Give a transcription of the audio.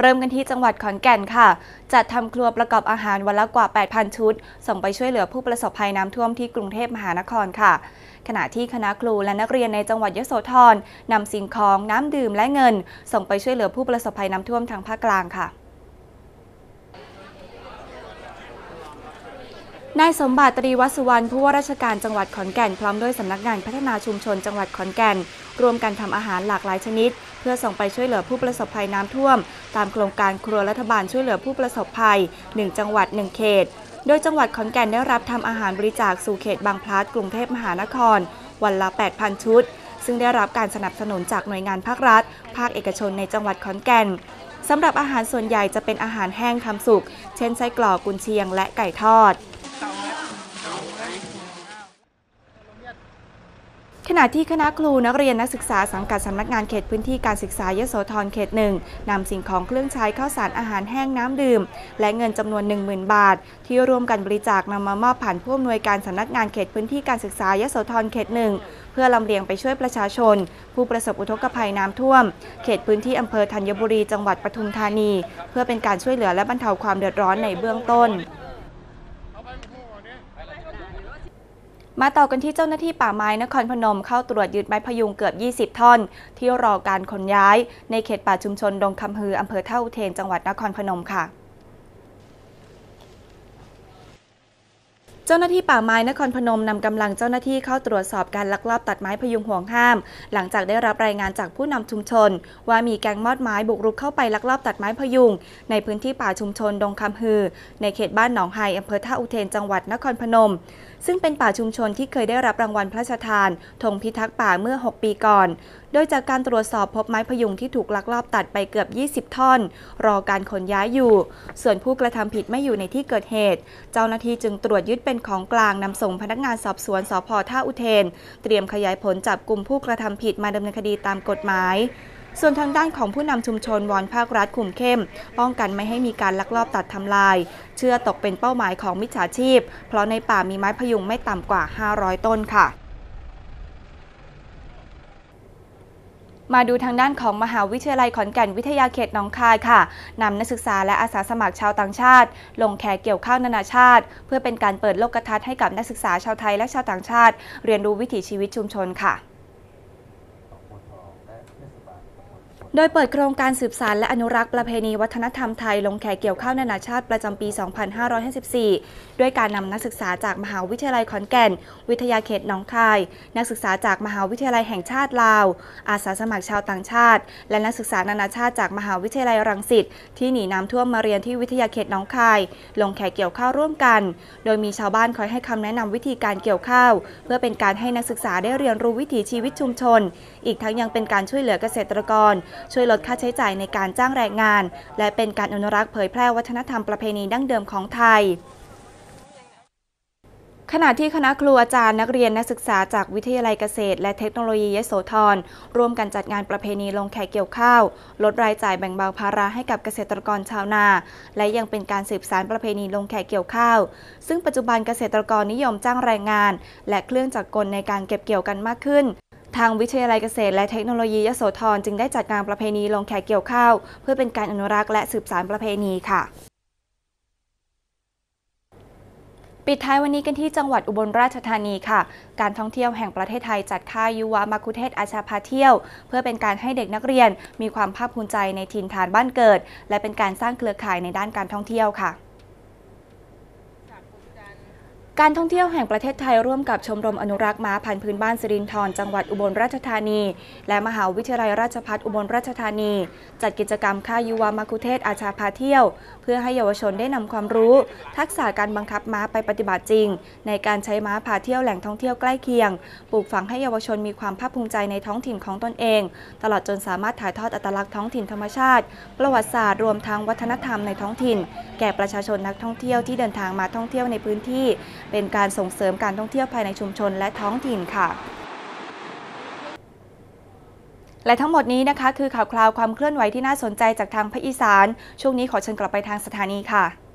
เริ่มกันที่จังหวัดขอนแก่นค่ะ จัดทำครัวประกอบอาหารวันละกว่า 8,000 ชุด ส่งไปช่วยเหลือผู้ประสบภัยน้ำท่วมที่กรุงเทพมหานครค่ะ ขณะที่คณะครูและนักเรียนในจังหวัดยโสธรนำสิ่งของน้ำดื่มและเงิน ส่งไปช่วยเหลือผู้ประสบภัยน้ำท่วมทางภาคกลางค่ะ นายสมบัติตรีวัสุวรรณผู้ว่าราชการจังหวัดขอนแก่น พร้อมด้วยสำนักงานพัฒนาชุมชนจังหวัดขอนแก่นร่วมกันทำอาหารหลากหลายชนิด เพื่อส่งไปช่วยเหลือผู้ประสบภัยน้ำท่วม ตามโครงการครัวรัฐบาลช่วยเหลือผู้ประสบภัย 1 จังหวัด 1 เขต โดยจังหวัดขอนแก่นได้รับทำอาหารบริจาคสู่เขตบางพลัดกรุงเทพมหานคร วันละ 8,000 ชุด ซึ่งได้รับการสนับสนุนจากหน่วยงานภาครัฐ ภาคเอกชนในจังหวัดขอนแก่นสำหรับอาหารส่วนใหญ่จะเป็นอาหารแห้งทำสุก เช่นไส้กรอกกุนเชียงและไก่ทอด ขณะที่คณะครูนักเรียนนักศึกษาสังกัดสำนักงานเขตพื้นที่การศึกษายโสธรเขตหนึ่งนำสิ่งของเครื่องใช้ข้าวสารอาหารแห้งน้ำดื่ม และเงินจำนวน 10,000 บาท ที่ร่วมกันบริจาคนำมามอบผ่านผู้อำนวยการสำนักงานเขตพื้นที่การศึกษายโสธรเขตหนึ่งเพื่อลำเลียงไปช่วยประชาชน ผู้ประสบอุทกภัยน้ำท่วม เขตพื้นที่อำเภอธัญบุรีจังหวัดปทุมธานี เพื่อเป็นการช่วยเหลือและบรรเทาความเดือดร้อนในเบื้องต้น มาต่อกันที่เจ้าหน้าที่ป่าไม้นครพนมเข้าตรวจยึดไม้พยุงเกือบ 20 ท่อน ที่รอการขนย้ายในเขตป่าชุมชนดงคำฮืออำเภอเท่าอุเทนจังหวัดนครพนมค่ะ จ้าหน้าที่ป่าไม้นครพนมนำกำลังเจ้าหน้าที่เข้าตรวจสอบการลักลอบตัดไม้พยุงห่วงห้าม หลังจากได้รับรายงานจากผู้นำชุมชน ว่ามีแก๊งมอดไม้บุกรุกเข้าไปลักลอบตัดไม้พยุง ในพื้นที่ป่าชุมชนดงคำฮือ ในเขตบ้านหนองไฮอำเภอท่าอุเทนจังหวัดนครพนม ซึ่งเป็นป่าชุมชนที่เคยได้รับรางวัลพระราชทานธงพิทักษ์ป่าเมื่อ 6 ปีก่อน โดยจากการตรวจสอบพบไม้พยุงที่ถูกลักลอบตัดไปเกือบ 20 ท่อน รอการขนย้ายอยู่ ส่วนผู้กระทำผิดไม่อยู่ในที่เกิดเหตุ เจ้าหน้าที่จึงตรวจยึดเป็นของกลางนำส่งพนักงานสอบสวนสพท่าอุเทน เตรียมขยายผลจับกลุ่มผู้กระทำผิดมาดำเนินคดีตามกฎหมายส่วนทางด้านของผู้นำชุมชนวอนภาครัฐคุมเข้ม ป้องกันไม่ให้มีการลักลอบตัดทำลาย เชื่อตกเป็นเป้าหมายของมิจฉาชีพ เพราะในป่ามีไม้พยุงไม่ต่ำกว่า 500 ต้นค่ะ มาดูทางด้านของมหาวิทยาลัยขอนแก่นวิทยาเขตหนองคายค่ะนำนักศึกษาและอาสาสมัครชาวต่างชาติ ลงแขกเกี่ยวข้าวนานาชาติ เพื่อเป็นการเปิดโลกทัศน์ให้กับนักศึกษาชาวไทยและชาวต่างชาติ เรียนรู้วิถีชีวิตชุมชนค่ะ โดยเปิดโครงการสืบสารและอนุรักษ์ประเพณีวัฒนธรรมไทยลงแขกเกี่ยวข้าวนานาชาติประจำปี 2554 ด้วยการนำนักศึกษาจากมหาวิทยาลัยขอนแก่น วิทยาเขตหนองคาย นักศึกษาจากมหาวิทยาลัยแห่งชาติลาว อาสาสมัครชาวต่างชาติ และนักศึกษานานาชาติจากมหาวิทยาลัยรังสิตที่หนีน้ำท่วมมาเรียนที่วิทยาเขตหนองคาย ลงแขกเกี่ยวข้าวร่วมกัน โดยมีชาวบ้านคอยให้คำแนะนำวิธีการเกี่ยวข้าว เพื่อเป็นการให้นักศึกษาได้เรียนรู้วิถีชีวิตชุมชน อีกทั้งยังเป็นการช่วยเหลือเกษตรกรช่วยลดค่าใช้จ่ายในการจ้างแรงงาน และเป็นการอนุรักษ์เผยแพร่วัฒนธรรมประเพณีดั้งเดิมของไทยขณะที่คณะครูอาจารย์นักเรียนนักศึกษาจากวิทยาลัยเกษตร และเทคโนโลยียโสธรร่วมกันจัดงานประเพณีลงแขกเกี่ยวข้าว ลดรายจ่ายแบ่งเบาภาระให้กับเกษตรกรชาวนา และยังเป็นการสืบสานประเพณีลงแขกเกี่ยวข้าว ซึ่งปัจจุบันเกษตรกรนิยมจ้างแรงงาน และเครื่องจักรกลในการเก็บเกี่ยวกันมากขึ้น ทางวิทยาลัยเกษตรและเทคโนโลยียโสธรจึงได้จัดงานประเพณีลงแขกเกี่ยวข้าว เพื่อเป็นการอนุรักษ์และสืบสานประเพณีค่ะปิดท้ายวันนี้กันที่จังหวัดอุบลราชธานีค่ะ การท่องเที่ยวแห่งประเทศไทยจัดค่ายยุวมาคุเทศอาชาพาเที่ยว เพื่อเป็นการให้เด็กนักเรียน มีความภาคภูมิใจในถิ่นฐานบ้านเกิด และเป็นการสร้างเครือข่ายในด้านการท่องเที่ยวค่ะ การท่องเที่ยวแห่งประเทศไทยร่วมกับชมรมอนุรักษ์ม้าพันธุ์พื้นบ้านสิรินธรจังหวัดอุบลราชธานี และมหาวิทยาลัยราชภัฏอุบลราชธานี จัดกิจกรรมค่ายุวามาคุเทศอาชาพาเที่ยว เพื่อให้เยาวชนได้นำความรู้ ทักษะการบังคับม้าไปปฏิบัติจริง ในการใช้ม้าพาเที่ยวแหล่งท่องเที่ยวใกล้เคียง ปลูกฝังให้เยาวชนมีความภาคภูมิใจในท้องถิ่นของตนเอง ตลอดจนสามารถถ่ายทอดอัตลักษณ์ท้องถิ่นธรรมชาติ ประวัติศาสตร์รวมทั้งวัฒนธรรมในท้องถิ่น แก่ประชาชนนักท่องเที่ยวที่เดินทางมาท่องเที่ยวในพื้นที่เป็นการส่งเสริมการท่องเที่ยวภายในชุมชนและท้องถิ่นค่ะ และทั้งหมดนี้นะคะ คือข่าวคราวความเคลื่อนไหวที่น่าสนใจจากทางภาคอีสาน ช่วงนี้ขอเชิญกลับไปทางสถานีค่ะ